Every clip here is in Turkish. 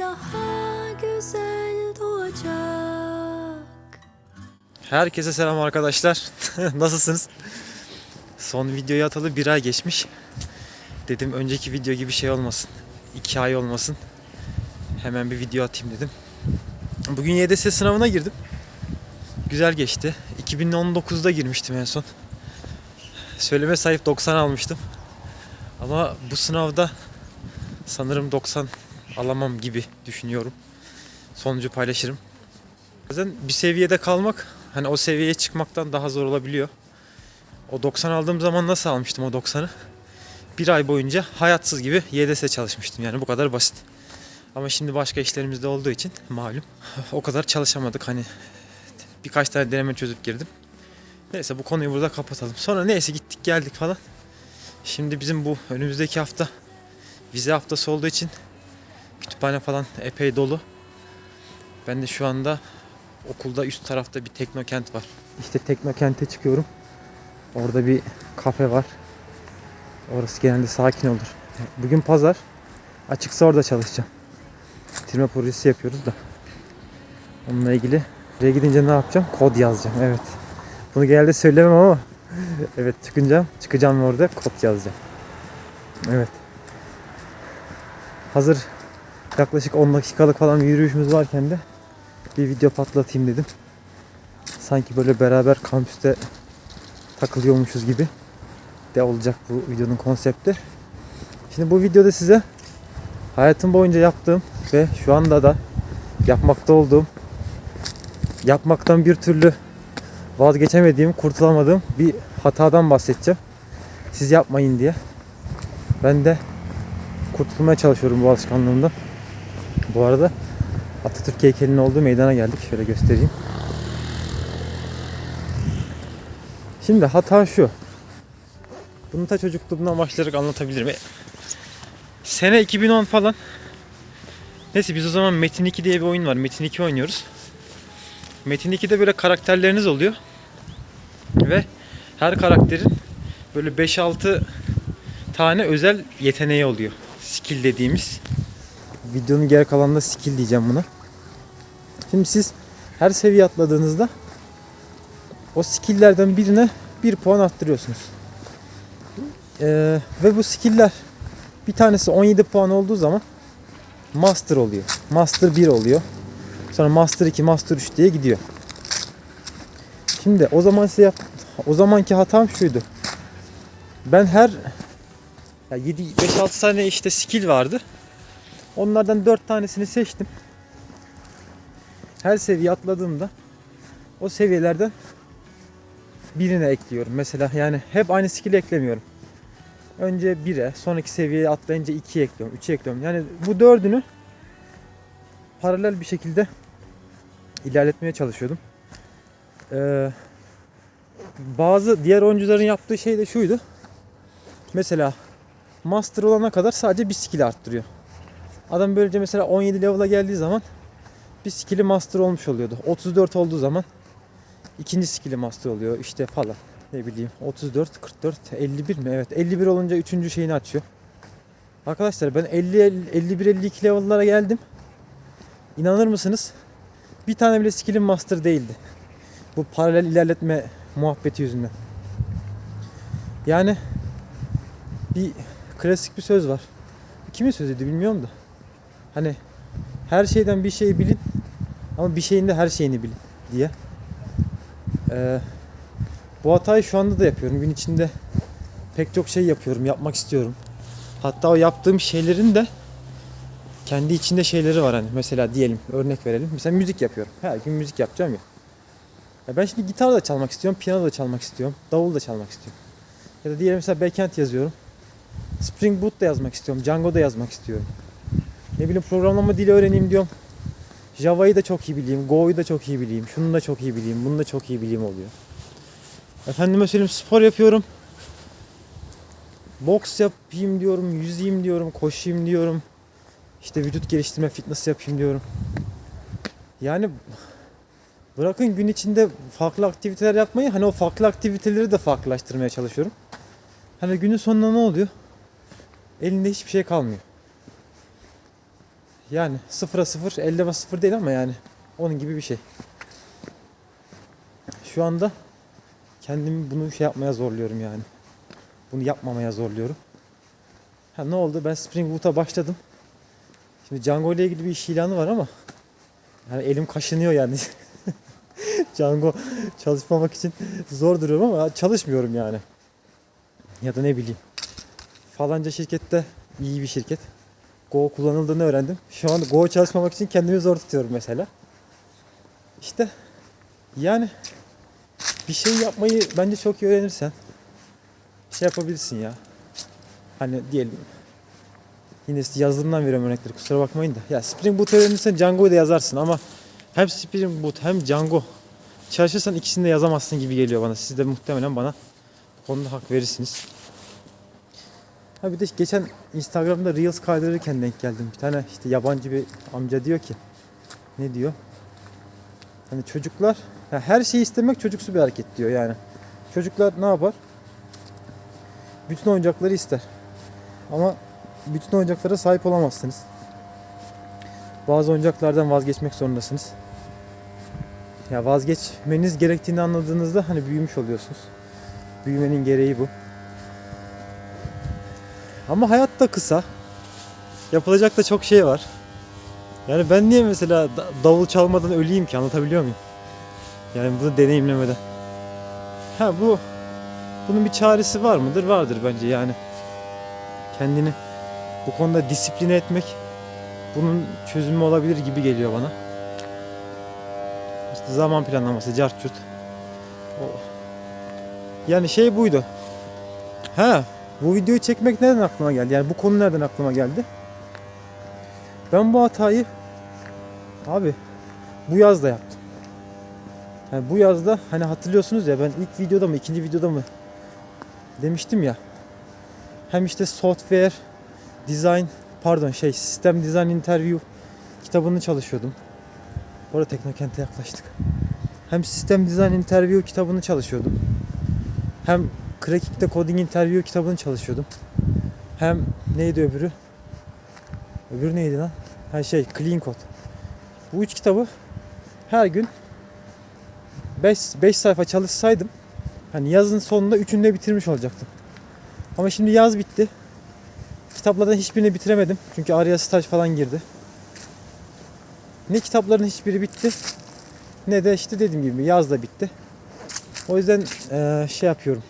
daha güzel doğacak. Herkese selam arkadaşlar. Nasılsınız? Son videoyu atalı bir ay geçmiş. Dedim önceki video gibi şey olmasın. iki ay olmasın. Hemen bir video atayım dedim. Bugün YDS sınavına girdim. Güzel geçti. 2019'da girmiştim en son. Söyleme sahip 90 almıştım. Ama bu sınavda sanırım 90 alamam gibi düşünüyorum. Sonucu paylaşırım. Bazen bir seviyede kalmak hani o seviyeye çıkmaktan daha zor olabiliyor. O 90 aldığım zaman nasıl almıştım o 90'ı? Bir ay boyunca hayatsız gibi YDS çalışmıştım yani bu kadar basit. Ama şimdi başka işlerimizde olduğu için malum o kadar çalışamadık hani birkaç tane deneme çözüp girdim. Neyse bu konuyu burada kapatalım. Sonra neyse gittik geldik falan. Şimdi bizim bu önümüzdeki hafta vize haftası olduğu için kütüphane falan epey dolu. Ben de şu anda okulda üst tarafta bir teknokent var. İşte teknokente çıkıyorum. Orada bir kafe var. Orası genelde sakin olur. Bugün pazar. Açıksa orada çalışacağım. Bitirme projesi yapıyoruz da. Onunla ilgili oraya gidince ne yapacağım? Kod yazacağım. Evet. Bunu genelde söylemem ama evet çıkınca çıkacağım orada kod yazacağım. Evet. Hazır yaklaşık 10 dakikalık falan bir yürüyüşümüz varken de bir video patlatayım dedim. Sanki böyle beraber kampüste takılıyormuşuz gibi de olacak bu videonun konsepti. Şimdi bu videoda size hayatım boyunca yaptığım ve şu anda da yapmakta olduğum yapmaktan bir türlü vazgeçemediğim, kurtulamadığım bir hatadan bahsedeceğim. Siz yapmayın diye. Ben de kurtulmaya çalışıyorum bu alışkanlığımdan. Bu arada Atatürk heykelinin olduğu meydana geldik. Şöyle göstereyim. Şimdi hata şu. Bunu ta çocukluğumdan başlayarak anlatabilirim. E, Sene 2010 falan. Neyse biz o zaman Metin 2 diye bir oyun var. Metin 2 oynuyoruz. Metin 2'de böyle karakterleriniz oluyor. Ve her karakterin böyle 5-6 tane özel yeteneği oluyor. Skill dediğimiz. Videonun geri kalanında skill diyeceğim buna. Şimdi siz her seviye atladığınızda o skill'lerden birine bir puan arttırıyorsunuz. Ee, ve bu skill'ler bir tanesi 17 puan olduğu zaman Master oluyor. Master 1 oluyor. Sonra Master 2, Master 3 diye gidiyor. Şimdi o zaman size yap o zamanki hatam şuydu. Ben her ya 7 5 6 tane işte skill vardı. Onlardan 4 tanesini seçtim. Her seviye atladığımda o seviyelerden birine ekliyorum. Mesela yani hep aynı skill eklemiyorum. Önce 1'e, sonraki seviyeye atlayınca 2'ye ekliyorum, 3'e ekliyorum. Yani bu dördünü paralel bir şekilde ilerletmeye çalışıyordum. Ee, bazı diğer oyuncuların yaptığı şey de şuydu. Mesela Master olana kadar sadece bir skill arttırıyor. Adam böylece mesela 17 level'a geldiği zaman bir skill'i master olmuş oluyordu. 34 olduğu zaman ikinci skill'i master oluyor işte falan. Ne bileyim 34, 44, 51 mi? Evet 51 olunca üçüncü şeyini açıyor. Arkadaşlar ben 50, 51, 52 level'lara geldim. İnanır mısınız? Bir tane bile skill'im master değildi. Bu paralel ilerletme muhabbeti yüzünden. Yani bir klasik bir söz var. Kimin sözüydü bilmiyorum da. Hani her şeyden bir şey bilin ama bir şeyin de her şeyini bilin diye. Ee, bu hatayı şu anda da yapıyorum. Gün içinde pek çok şey yapıyorum, yapmak istiyorum. Hatta o yaptığım şeylerin de kendi içinde şeyleri var hani. Mesela diyelim, örnek verelim. Mesela müzik yapıyorum. Her gün müzik yapacağım ya. ya ben şimdi gitar da çalmak istiyorum, piyano da çalmak istiyorum, davul da çalmak istiyorum. Ya da diyelim mesela backend yazıyorum. Spring Boot da yazmak istiyorum, Django da yazmak istiyorum. Ne bileyim programlama dili öğreneyim diyorum. Java'yı da çok iyi bileyim, Go'yu da çok iyi bileyim, şunu da çok iyi bileyim, bunu da çok iyi bileyim oluyor. Efendime söyleyeyim spor yapıyorum. Boks yapayım diyorum, yüzeyim diyorum, koşayım diyorum. İşte vücut geliştirme, fitness yapayım diyorum. Yani bırakın gün içinde farklı aktiviteler yapmayı, hani o farklı aktiviteleri de farklılaştırmaya çalışıyorum. Hani günün sonunda ne oluyor? Elinde hiçbir şey kalmıyor. Yani sıfıra sıfır, elde sıfır değil ama yani onun gibi bir şey. Şu anda kendimi bunu şey yapmaya zorluyorum yani. Bunu yapmamaya zorluyorum. Ha ne oldu? Ben Spring Boot'a başladım. Şimdi Django ile ilgili bir iş ilanı var ama yani elim kaşınıyor yani. Django çalışmamak için zor duruyorum ama çalışmıyorum yani. Ya da ne bileyim. Falanca şirkette iyi bir şirket. Go kullanıldığını öğrendim. Şu an Go çalışmamak için kendimi zor tutuyorum mesela. İşte yani bir şey yapmayı bence çok iyi öğrenirsen şey yapabilirsin ya. Hani diyelim yine yazılımdan veriyorum örnekleri kusura bakmayın da. Ya Spring Boot öğrenirsen Django'yu da yazarsın ama hem Spring Boot hem Django çalışırsan ikisini de yazamazsın gibi geliyor bana. Siz de muhtemelen bana bu konuda hak verirsiniz. Ha bir de geçen Instagram'da Reels kaydırırken denk geldim. Bir tane işte yabancı bir amca diyor ki ne diyor? Hani çocuklar ya her şeyi istemek çocuksu bir hareket diyor yani. Çocuklar ne yapar? Bütün oyuncakları ister. Ama bütün oyuncaklara sahip olamazsınız. Bazı oyuncaklardan vazgeçmek zorundasınız. Ya vazgeçmeniz gerektiğini anladığınızda hani büyümüş oluyorsunuz. Büyümenin gereği bu. Ama hayat da kısa. Yapılacak da çok şey var. Yani ben niye mesela da- davul çalmadan öleyim ki anlatabiliyor muyum? Yani bunu deneyimlemeden. Ha bu bunun bir çaresi var mıdır? Vardır bence yani. Kendini bu konuda disipline etmek bunun çözümü olabilir gibi geliyor bana. İşte zaman planlaması, cart curt. O- Yani şey buydu. Ha, bu videoyu çekmek nereden aklıma geldi? Yani bu konu nereden aklıma geldi? Ben bu hatayı abi bu yazda yaptım. Yani bu yazda hani hatırlıyorsunuz ya ben ilk videoda mı ikinci videoda mı demiştim ya. Hem işte software design pardon şey sistem design interview kitabını çalışıyordum. Bu arada Teknokent'e yaklaştık. Hem sistem design interview kitabını çalışıyordum. Hem Cracking'de coding interview kitabını çalışıyordum. Hem neydi öbürü? Öbürü neydi lan? Ha şey Clean Code. Bu üç kitabı her gün 5 5 sayfa çalışsaydım hani yazın sonunda üçünü de bitirmiş olacaktım. Ama şimdi yaz bitti. Kitaplardan hiçbirini bitiremedim. Çünkü araya staj falan girdi. Ne kitapların hiçbiri bitti. Ne de işte dediğim gibi yaz da bitti. O yüzden eee, şey yapıyorum.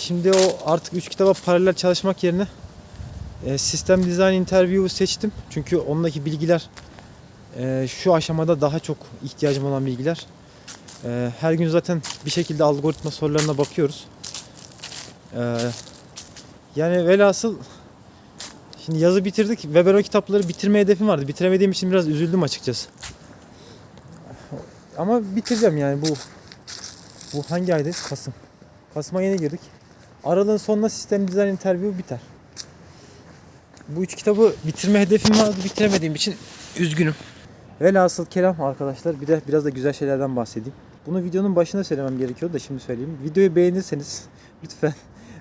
Şimdi o artık 3 kitaba paralel çalışmak yerine e, sistem design interview'u seçtim. Çünkü ondaki bilgiler e, şu aşamada daha çok ihtiyacım olan bilgiler. E, her gün zaten bir şekilde algoritma sorularına bakıyoruz. E, yani velhasıl şimdi yazı bitirdik ve ben o kitapları bitirme hedefim vardı. Bitiremediğim için biraz üzüldüm açıkçası. Ama bitireceğim yani bu bu hangi aydayız? Kasım. Kasım'a yeni girdik. Aralığın sonunda sistem design interview biter. Bu üç kitabı bitirme hedefim vardı. Bitiremediğim için üzgünüm. Velhasıl kelam arkadaşlar. Bir de biraz da güzel şeylerden bahsedeyim. Bunu videonun başında söylemem gerekiyordu da şimdi söyleyeyim. Videoyu beğenirseniz lütfen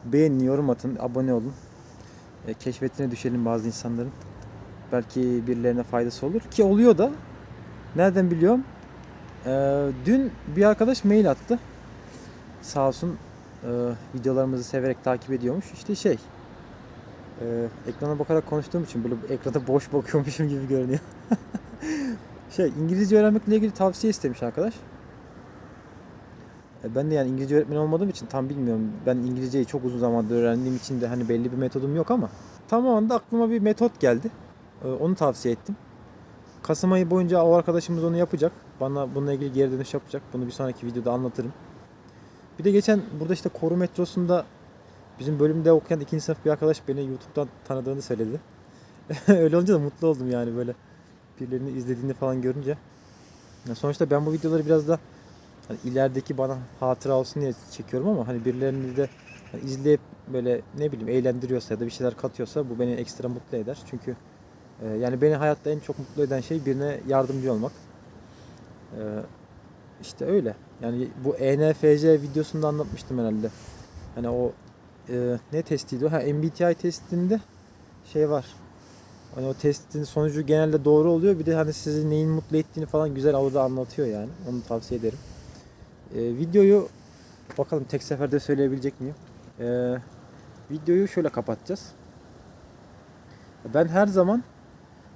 beğenin, yorum atın, abone olun. E, keşfetine düşelim bazı insanların. Belki birilerine faydası olur. Ki oluyor da. Nereden biliyorum? Ee, dün bir arkadaş mail attı. Sağ olsun e, videolarımızı severek takip ediyormuş. İşte şey e, ekrana bakarak konuştuğum için böyle ekrana boş bakıyormuşum gibi görünüyor. şey İngilizce öğrenmekle ilgili tavsiye istemiş arkadaş. E, ben de yani İngilizce öğretmeni olmadığım için tam bilmiyorum. Ben İngilizceyi çok uzun zamandır öğrendiğim için de hani belli bir metodum yok ama tam o anda aklıma bir metot geldi. E, onu tavsiye ettim. Kasım ayı boyunca o arkadaşımız onu yapacak. Bana bununla ilgili geri dönüş yapacak. Bunu bir sonraki videoda anlatırım. Bir de geçen burada işte Koru metrosunda bizim bölümde okuyan ikinci sınıf bir arkadaş beni YouTube'dan tanıdığını söyledi. Öyle olunca da mutlu oldum yani böyle birilerini izlediğini falan görünce. Ya sonuçta ben bu videoları biraz da hani ilerideki bana hatıra olsun diye çekiyorum ama hani birilerini de hani izleyip böyle ne bileyim eğlendiriyorsa ya da bir şeyler katıyorsa bu beni ekstra mutlu eder. Çünkü e, yani beni hayatta en çok mutlu eden şey birine yardımcı olmak. E, işte öyle. Yani bu E ENFC videosunda anlatmıştım herhalde. Hani o e, ne testiydi o? Ha MBTI testinde şey var. Hani o testin sonucu genelde doğru oluyor. Bir de hani sizi neyin mutlu ettiğini falan güzel orada anlatıyor yani. Onu tavsiye ederim. Ee, videoyu bakalım tek seferde söyleyebilecek miyim? Ee, videoyu şöyle kapatacağız. Ben her zaman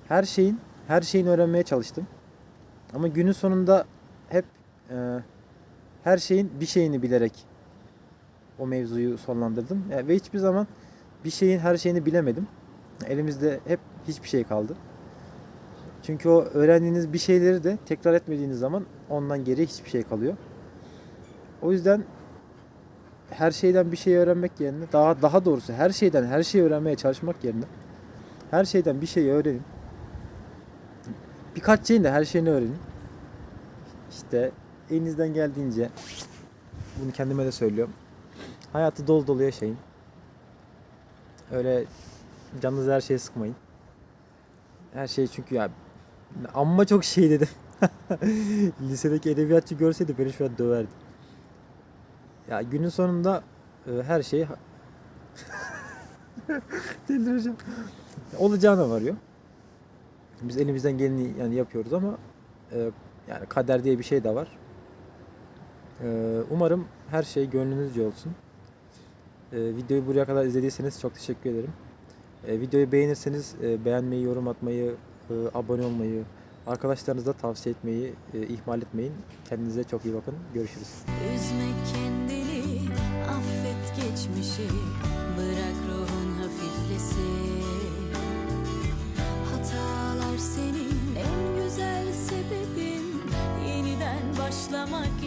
her şeyin her şeyin öğrenmeye çalıştım. Ama günün sonunda hep e, her şeyin bir şeyini bilerek o mevzuyu sonlandırdım. E, ve hiçbir zaman bir şeyin her şeyini bilemedim. Elimizde hep hiçbir şey kaldı. Çünkü o öğrendiğiniz bir şeyleri de tekrar etmediğiniz zaman ondan geriye hiçbir şey kalıyor. O yüzden her şeyden bir şey öğrenmek yerine daha daha doğrusu her şeyden her şeyi öğrenmeye çalışmak yerine her şeyden bir şey öğrenin. Birkaç şeyin de her şeyini öğrenin. İşte elinizden geldiğince bunu kendime de söylüyorum. Hayatı dolu dolu yaşayın. Öyle canınızı her şeye sıkmayın. Her şey çünkü ya amma çok şey dedim. Lisedeki edebiyatçı görseydi beni şu an döverdi. Ya günün sonunda e, her şey delireceğim. Olacağına varıyor. Biz elimizden geleni yani yapıyoruz ama e, yani kader diye bir şey de var. E, umarım her şey gönlünüzce olsun. E, videoyu buraya kadar izlediyseniz çok teşekkür ederim. E, videoyu beğenirseniz e, beğenmeyi, yorum atmayı, e, abone olmayı, arkadaşlarınıza tavsiye etmeyi e, ihmal etmeyin. Kendinize çok iyi bakın. Görüşürüz. Üzme kendini, affet geçmişi, bırak ruhun hafiflesin. Hatalar senin en güzel sebebin, yeniden başlamak